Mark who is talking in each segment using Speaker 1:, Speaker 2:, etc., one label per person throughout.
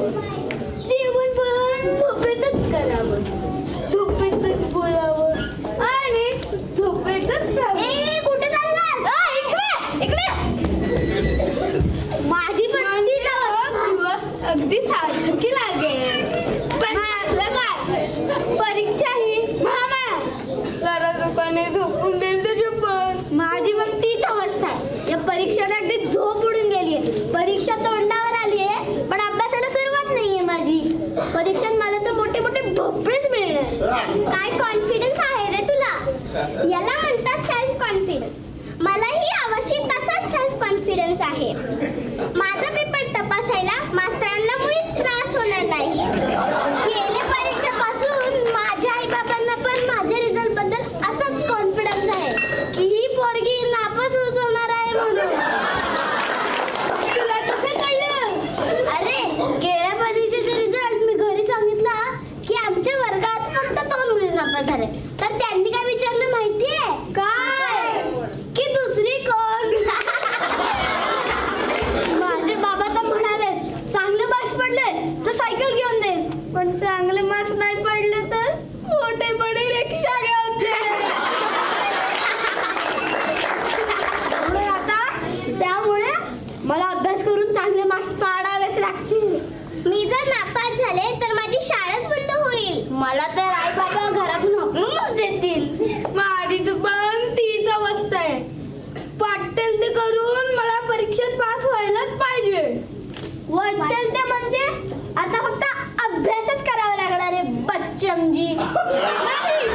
Speaker 1: dollars. काय confidence आहे रे तुला? याला म्हणतात सेल्फ कॉन्फिडन्स मलाही आवश्यक तसाच सेल्फ कॉन्फिडन्स आहे. माझा पेपर तपासायला मास्तरांना नाही.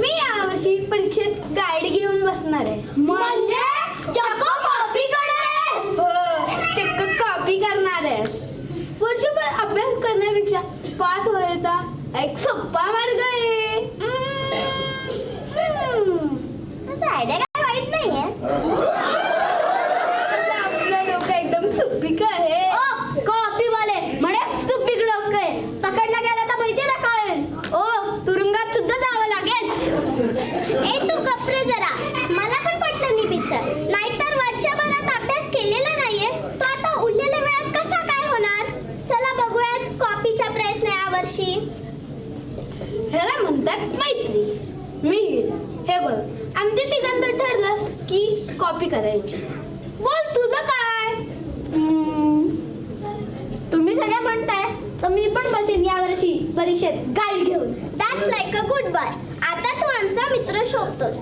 Speaker 1: मी यावर्षी परीक्षेत गाईड घेऊन बसणार आहे. म्हणजे? चक्क कॉपी करणार आहेस? हो, चक्क कॉपी करणार आहे वर्षभर अभ्यास करण्यापेक्षा पास व्हायचा एक सोपा मार्ग आहे. म्हणतात मैत्री मी हे बघ. आमचे तिघांचं ठरलं की कॉपी करायची. बोल तुझं काय? तुम्ही सगळ्या म्हणताय तर मी पण बसेन यावर्षी परीक्षेत गाईड घेऊन. That's like a good bye आता तू आमचा मित्र शोधतोस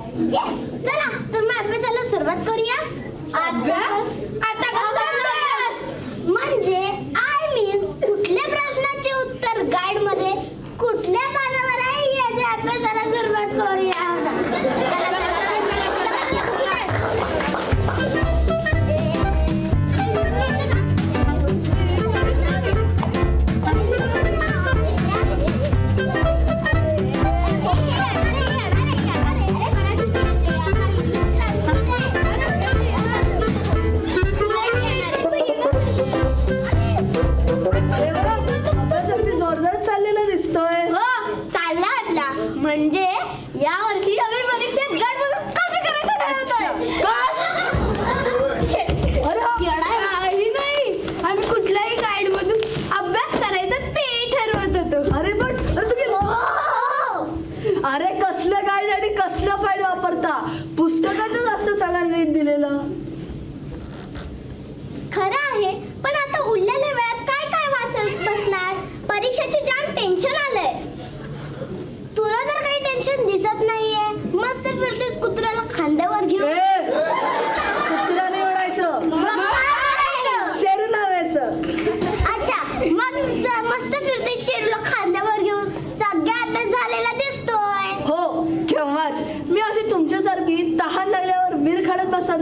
Speaker 1: चला तर मग अभ्यासाला सुरुवात करूया. अभ्यास आता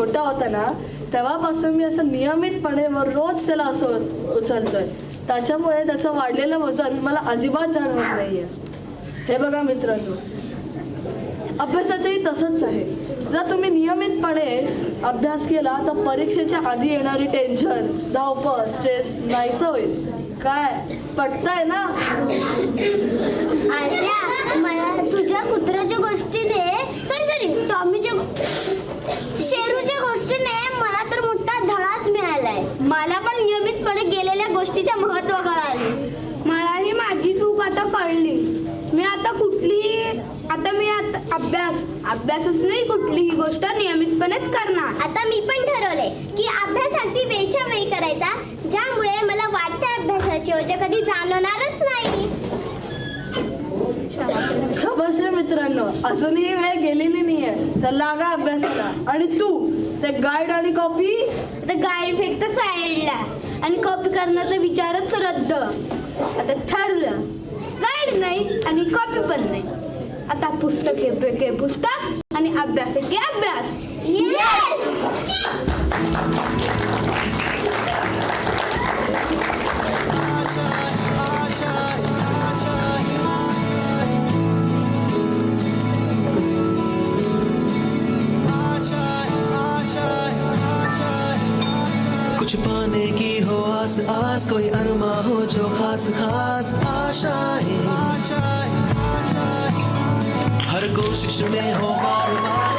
Speaker 2: छोटा होता ना तेव्हापासून मी असं नियमितपणे व रोज त्याला असं उचलतोय. त्याच्यामुळे त्याचं वाढलेलं वजन मला अजिबात जाणवत नाहीये. हे बघा मित्रांनो. अभ्यासाचंही तसंच आहे. जर तुम्ही नियमितपणे अभ्यास केला तर परीक्षेच्या आधी येणारी टेन्शन धावपळ स्ट्रेस नाहीसं होईल. काय? पटतंय ना?
Speaker 3: मला तुझ्या कुत्र्याच्या गोष्टीने सॉरी सॉरी टॉमीच्या गो- शेरूच्या गोष्टीने मला तर मोठा धडाच मिळालाय
Speaker 1: मला पण नियमितपणे गेलेल्या गोष्टीचे महत्त्व कळाले मलाही माझी चूक आता कळली. मी आता कुठली आता मी आता अभ्यास अभ्यासच नाही कुठलीही गोष्ट नियमितपणेच करणार.
Speaker 3: आता मी पण ठरवलंय की अभ्यास अगदी वेळच्या वेळी करायचा ज्यामुळे मला वाटत्या अभ्यासाची ओझ कधी जाणवणारच नाही.
Speaker 2: समजले मित्रांनो अजूनही वेळ गेलेली नाहीये. तर लागा अभ्यासाला. आणि तू ते गाईड आणि कॉपी
Speaker 1: आता गाईड फेकतं साईडला आणि कॉपी करण्याचा विचारच रद्द. आता ठरलं. गाईड नाही आणि कॉपी पण नाही. आता पुस्तक एके पुस्तक आणि अभ्यास एके अभ्यास.
Speaker 4: आस आस कोई अरमा हो जो खास खास आशाएं हर कोशिश में हो बार बार। हो